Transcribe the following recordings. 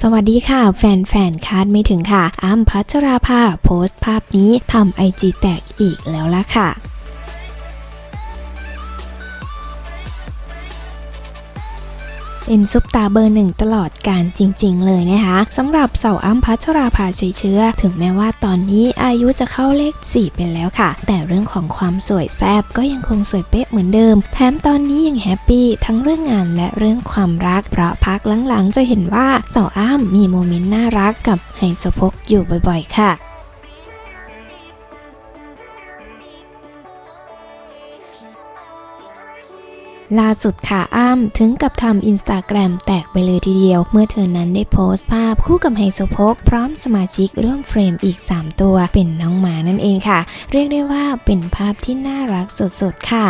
สวัสดีค่ะ แฟนๆคาดไม่ถึงค่ะอ้ำพัชราภาโพสต์ภาพนี้ทำไอจีแตกอีกแล้วล่ะค่ะ เป็นซุปตาเบอร์หนึ่งตลอดการจริง ๆ เลยนะคะสำหรับเสาอ้ำพัชราภาชัยเชื้อ ถึงแม้ว่าตอนนี้อายุจะเข้าเลข 4 ไปแล้วค่ะ แต่เรื่องของความสวยแซบก็ยังคงสวยเป๊ะเหมือนเดิม แถมตอนนี้ยังแฮปปี้ทั้งเรื่องงานและเรื่องความรัก เพราะพักหลังๆจะเห็นว่าเสาอ้ำมีโมเมนต์น่ารักกับไฮโซพกอยู่บ่อย ๆ ค่ะ ล่าสุดค่ะอ้ำถึงกับทำอินสตาแกรมแตกไปเลยทีเดียว เมื่อเธอนั้นได้โพสต์ภาพคู่กับไฮโซโพกพร้อมสมาชิกร่วมเฟรมอีก 3 ตัว เป็นน้องหมานั่นเองค่ะ เรียกได้ว่าเป็นภาพที่น่ารักสุดๆค่ะ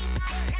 Bye.